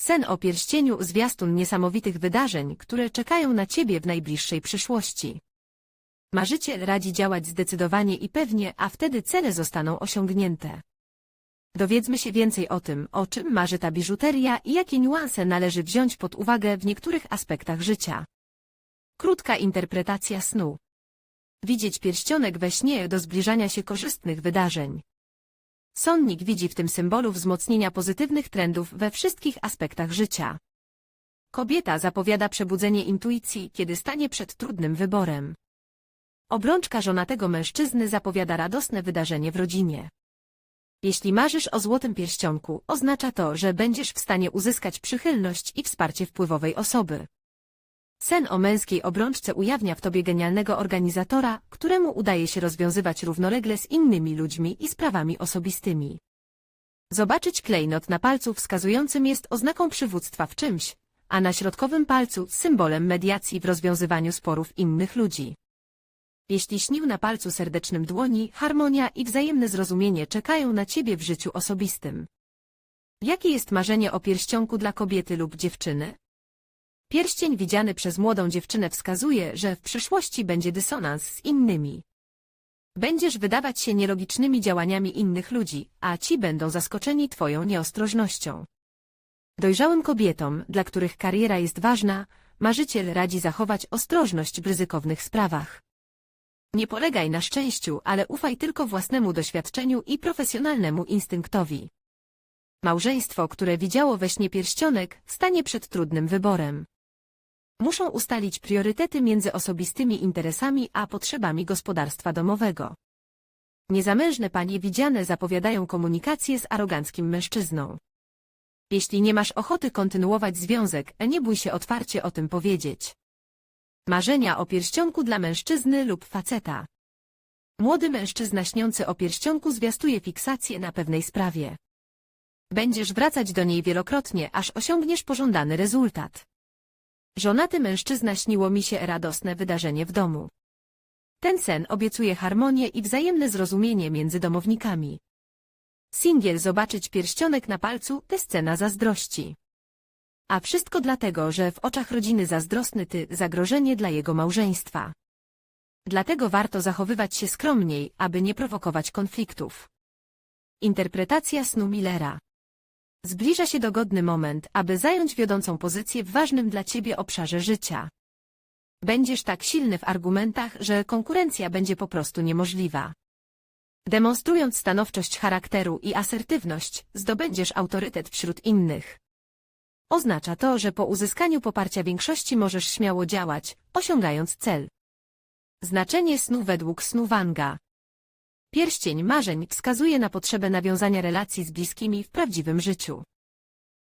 Sen o pierścieniu zwiastun niesamowitych wydarzeń, które czekają na ciebie w najbliższej przyszłości. Marzyciel radzi działać zdecydowanie i pewnie, a wtedy cele zostaną osiągnięte. Dowiedzmy się więcej o tym, o czym marzy ta biżuteria i jakie niuanse należy wziąć pod uwagę w niektórych aspektach życia. Krótka interpretacja snu. Widzieć pierścionek we śnie do zbliżania się korzystnych wydarzeń. Sonnik widzi w tym symbolu wzmocnienia pozytywnych trendów we wszystkich aspektach życia. Kobieta zapowiada przebudzenie intuicji, kiedy stanie przed trudnym wyborem. Obrączka żonatego mężczyzny zapowiada radosne wydarzenie w rodzinie. Jeśli marzysz o złotym pierścionku, oznacza to, że będziesz w stanie uzyskać przychylność i wsparcie wpływowej osoby. Sen o męskiej obrączce ujawnia w tobie genialnego organizatora, któremu udaje się rozwiązywać równolegle z innymi ludźmi i sprawami osobistymi. Zobaczyć klejnot na palcu wskazującym jest oznaką przywództwa w czymś, a na środkowym palcu symbolem mediacji w rozwiązywaniu sporów innych ludzi. Jeśli śnił na palcu serdecznym dłoni, harmonia i wzajemne zrozumienie czekają na ciebie w życiu osobistym. Jakie jest marzenie o pierścionku dla kobiety lub dziewczyny? Pierścień widziany przez młodą dziewczynę wskazuje, że w przyszłości będzie dysonans z innymi. Będziesz wydawać się nielogicznymi działaniami innych ludzi, a ci będą zaskoczeni twoją nieostrożnością. Dojrzałym kobietom, dla których kariera jest ważna, marzyciel radzi zachować ostrożność w ryzykownych sprawach. Nie polegaj na szczęściu, ale ufaj tylko własnemu doświadczeniu i profesjonalnemu instynktowi. Małżeństwo, które widziało we śnie pierścionek, stanie przed trudnym wyborem. Muszą ustalić priorytety między osobistymi interesami a potrzebami gospodarstwa domowego. Niezamężne panie widziane zapowiadają komunikację z aroganckim mężczyzną. Jeśli nie masz ochoty kontynuować związek, nie bój się otwarcie o tym powiedzieć. Marzenia o pierścionku dla mężczyzny lub faceta. Młody mężczyzna śniący o pierścionku zwiastuje fiksację na pewnej sprawie. Będziesz wracać do niej wielokrotnie, aż osiągniesz pożądany rezultat. Żonaty mężczyzna śniło mi się radosne wydarzenie w domu. Ten sen obiecuje harmonię i wzajemne zrozumienie między domownikami. Singiel zobaczyć pierścionek na palcu to scena zazdrości. A wszystko dlatego, że w oczach rodziny zazdrosny ty zagrożenie dla jego małżeństwa. Dlatego warto zachowywać się skromniej, aby nie prowokować konfliktów. Interpretacja snu Millera Zbliża się dogodny moment, aby zająć wiodącą pozycję w ważnym dla ciebie obszarze życia. Będziesz tak silny w argumentach, że konkurencja będzie po prostu niemożliwa. Demonstrując stanowczość charakteru i asertywność, zdobędziesz autorytet wśród innych. Oznacza to, że po uzyskaniu poparcia większości możesz śmiało działać, osiągając cel. Znaczenie snu według snu Wanga Pierścień marzeń wskazuje na potrzebę nawiązania relacji z bliskimi w prawdziwym życiu.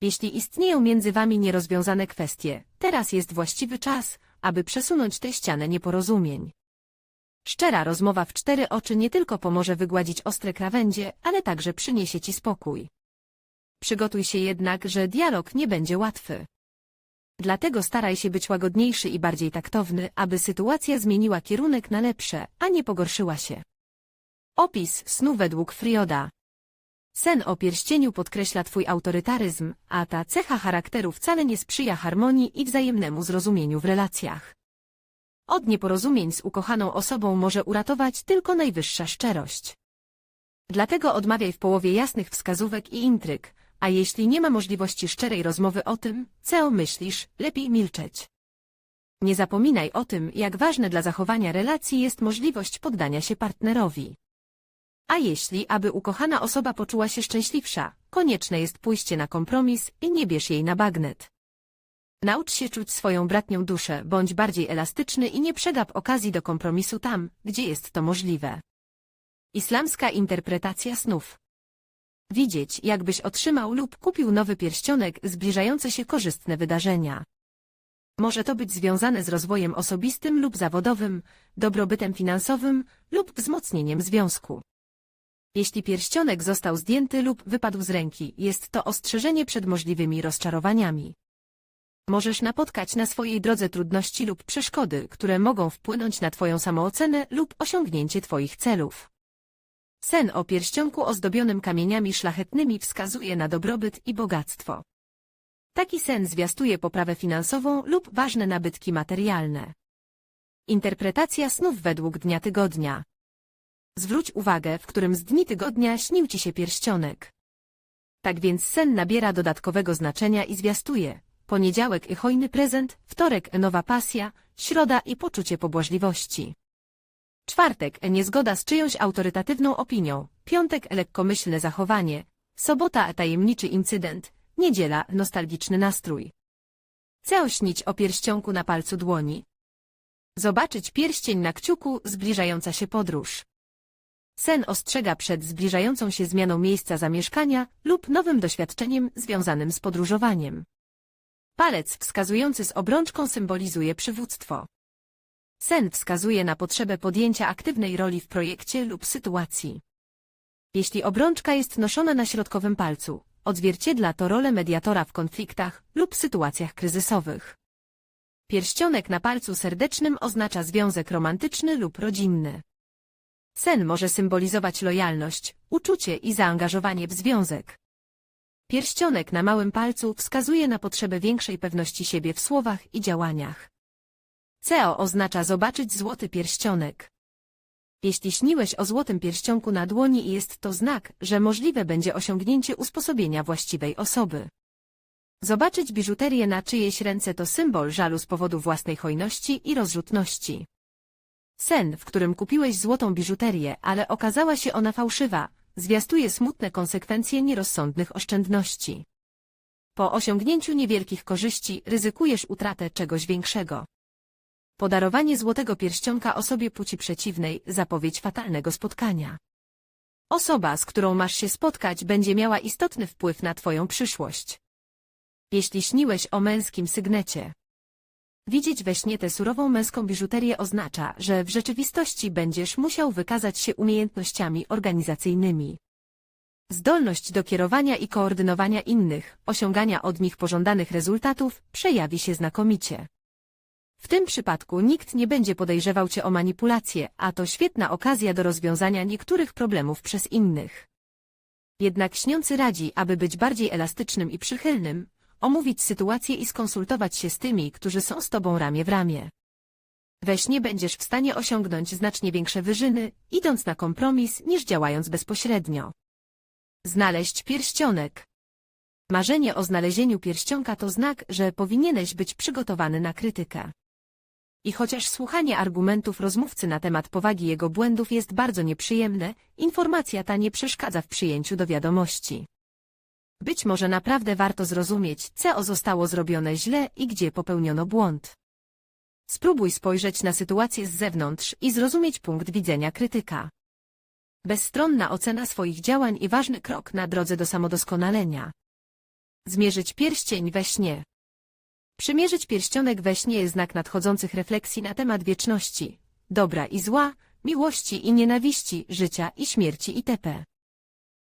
Jeśli istnieją między wami nierozwiązane kwestie, teraz jest właściwy czas, aby przesunąć tę ścianę nieporozumień. Szczera rozmowa w cztery oczy nie tylko pomoże wygładzić ostre krawędzie, ale także przyniesie ci spokój. Przygotuj się jednak, że dialog nie będzie łatwy. Dlatego staraj się być łagodniejszy i bardziej taktowny, aby sytuacja zmieniła kierunek na lepsze, a nie pogorszyła się. Opis snu według Frioda. Sen o pierścieniu podkreśla twój autorytaryzm, a ta cecha charakteru wcale nie sprzyja harmonii i wzajemnemu zrozumieniu w relacjach. Od nieporozumień z ukochaną osobą może uratować tylko najwyższa szczerość. Dlatego odmawiaj w połowie jasnych wskazówek i intryg, a jeśli nie ma możliwości szczerej rozmowy o tym, co myślisz, lepiej milczeć. Nie zapominaj o tym, jak ważne dla zachowania relacji jest możliwość poddania się partnerowi. A jeśli, aby ukochana osoba poczuła się szczęśliwsza, konieczne jest pójście na kompromis i nie bierz jej na bagnet. Naucz się czuć swoją bratnią duszę, bądź bardziej elastyczny i nie przegap okazji do kompromisu tam, gdzie jest to możliwe. Islamska interpretacja snów Widzieć, jakbyś otrzymał lub kupił nowy pierścionek zbliżające się korzystne wydarzenia. Może to być związane z rozwojem osobistym lub zawodowym, dobrobytem finansowym lub wzmocnieniem związku. Jeśli pierścionek został zdjęty lub wypadł z ręki, jest to ostrzeżenie przed możliwymi rozczarowaniami. Możesz napotkać na swojej drodze trudności lub przeszkody, które mogą wpłynąć na Twoją samoocenę lub osiągnięcie Twoich celów. Sen o pierścionku ozdobionym kamieniami szlachetnymi wskazuje na dobrobyt i bogactwo. Taki sen zwiastuje poprawę finansową lub ważne nabytki materialne. Interpretacja snów według dnia tygodnia. Zwróć uwagę, w którym z dni tygodnia śnił Ci się pierścionek. Tak więc sen nabiera dodatkowego znaczenia i zwiastuje. Poniedziałek i hojny prezent, wtorek nowa pasja, środa i poczucie pobłażliwości. Czwartek niezgoda z czyjąś autorytatywną opinią, piątek lekkomyślne zachowanie, sobota tajemniczy incydent, niedziela nostalgiczny nastrój. Co śnić o pierścionku na palcu dłoni? Zobaczyć pierścień na kciuku, zbliżająca się podróż. Sen ostrzega przed zbliżającą się zmianą miejsca zamieszkania lub nowym doświadczeniem związanym z podróżowaniem. Palec wskazujący z obrączką symbolizuje przywództwo. Sen wskazuje na potrzebę podjęcia aktywnej roli w projekcie lub sytuacji. Jeśli obrączka jest noszona na środkowym palcu, odzwierciedla to rolę mediatora w konfliktach lub sytuacjach kryzysowych. Pierścionek na palcu serdecznym oznacza związek romantyczny lub rodzinny. Sen może symbolizować lojalność, uczucie i zaangażowanie w związek. Pierścionek na małym palcu wskazuje na potrzebę większej pewności siebie w słowach i działaniach. CEO oznacza zobaczyć złoty pierścionek. Jeśli śniłeś o złotym pierścionku na dłoni jest to znak, że możliwe będzie osiągnięcie usposobienia właściwej osoby. Zobaczyć biżuterię na czyjeś ręce to symbol żalu z powodu własnej hojności i rozrzutności. Sen, w którym kupiłeś złotą biżuterię, ale okazała się ona fałszywa, zwiastuje smutne konsekwencje nierozsądnych oszczędności. Po osiągnięciu niewielkich korzyści ryzykujesz utratę czegoś większego. Podarowanie złotego pierścionka osobie płci przeciwnej zapowiedź fatalnego spotkania. Osoba, z którą masz się spotkać, będzie miała istotny wpływ na Twoją przyszłość. Jeśli śniłeś o męskim sygnecie. Widzieć we śnie tę surową męską biżuterię oznacza, że w rzeczywistości będziesz musiał wykazać się umiejętnościami organizacyjnymi. Zdolność do kierowania i koordynowania innych, osiągania od nich pożądanych rezultatów, przejawi się znakomicie. W tym przypadku nikt nie będzie podejrzewał Cię o manipulację, a to świetna okazja do rozwiązania niektórych problemów przez innych. Jednak śniący radzi, aby być bardziej elastycznym i przychylnym, omówić sytuację i skonsultować się z tymi, którzy są z Tobą ramię w ramię. We śnie będziesz w stanie osiągnąć znacznie większe wyżyny, idąc na kompromis, niż działając bezpośrednio. Znaleźć pierścionek. Marzenie o znalezieniu pierścionka to znak, że powinieneś być przygotowany na krytykę. I chociaż słuchanie argumentów rozmówcy na temat powagi jego błędów jest bardzo nieprzyjemne, informacja ta nie przeszkadza w przyjęciu do wiadomości. Być może naprawdę warto zrozumieć, co zostało zrobione źle i gdzie popełniono błąd. Spróbuj spojrzeć na sytuację z zewnątrz i zrozumieć punkt widzenia krytyka. Bezstronna ocena swoich działań i ważny krok na drodze do samodoskonalenia. Zmierzyć pierścień we śnie. Przymierzyć pierścionek we śnie jest znak nadchodzących refleksji na temat wieczności, dobra i zła, miłości i nienawiści, życia i śmierci itp.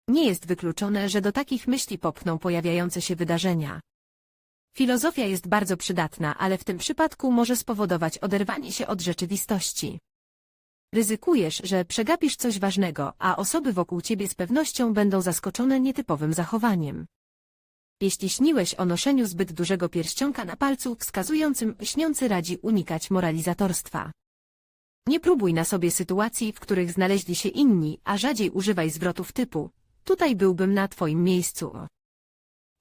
Nie jest wykluczone, że do takich myśli popchną pojawiające się wydarzenia. Filozofia jest bardzo przydatna, ale w tym przypadku może spowodować oderwanie się od rzeczywistości. Ryzykujesz, że przegapisz coś ważnego, a osoby wokół ciebie z pewnością będą zaskoczone nietypowym zachowaniem. Jeśli śniłeś o noszeniu zbyt dużego pierścionka na palcu wskazującym śniący radzi unikać moralizatorstwa. Nie próbuj na sobie sytuacji, w których znaleźli się inni, a rzadziej używaj zwrotów typu tutaj byłbym na twoim miejscu.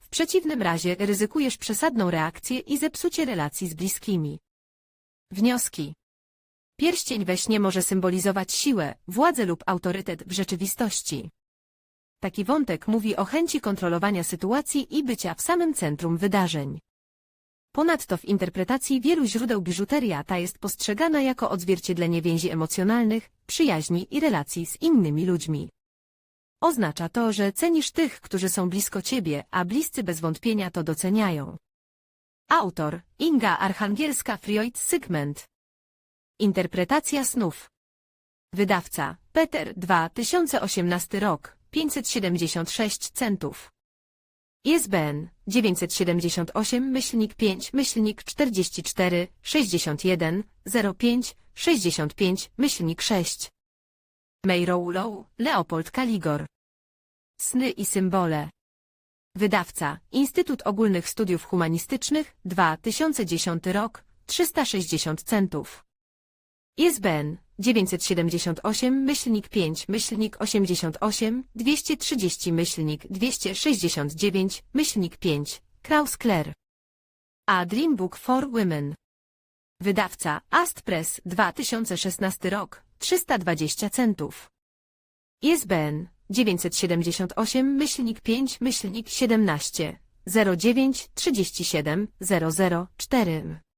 W przeciwnym razie ryzykujesz przesadną reakcję i zepsucie relacji z bliskimi. Wnioski Pierścień we śnie może symbolizować siłę, władzę lub autorytet w rzeczywistości. Taki wątek mówi o chęci kontrolowania sytuacji i bycia w samym centrum wydarzeń. Ponadto w interpretacji wielu źródeł biżuteria ta jest postrzegana jako odzwierciedlenie więzi emocjonalnych, przyjaźni i relacji z innymi ludźmi. Oznacza to, że cenisz tych, którzy są blisko ciebie, a bliscy bez wątpienia to doceniają. Autor Inga Archangielska Freud Sygment. Interpretacja snów. Wydawca Peter 2018 rok 576 centów. ISBN 978 myślnik 5 myślnik 44 61 05 65 myślnik 6. Mayrow Leopold Kaligor. Sny i symbole. Wydawca Instytut Ogólnych Studiów Humanistycznych 2010 rok 360 centów. ISBN 978 myślnik 5 myślnik 88 230 myślnik 269 myślnik 5 Kraus Clare. A Dream Book for Women. Wydawca Ast Press 2016 rok 320 centów. ISBN 978 myślnik 5 myślnik 17 09 37 004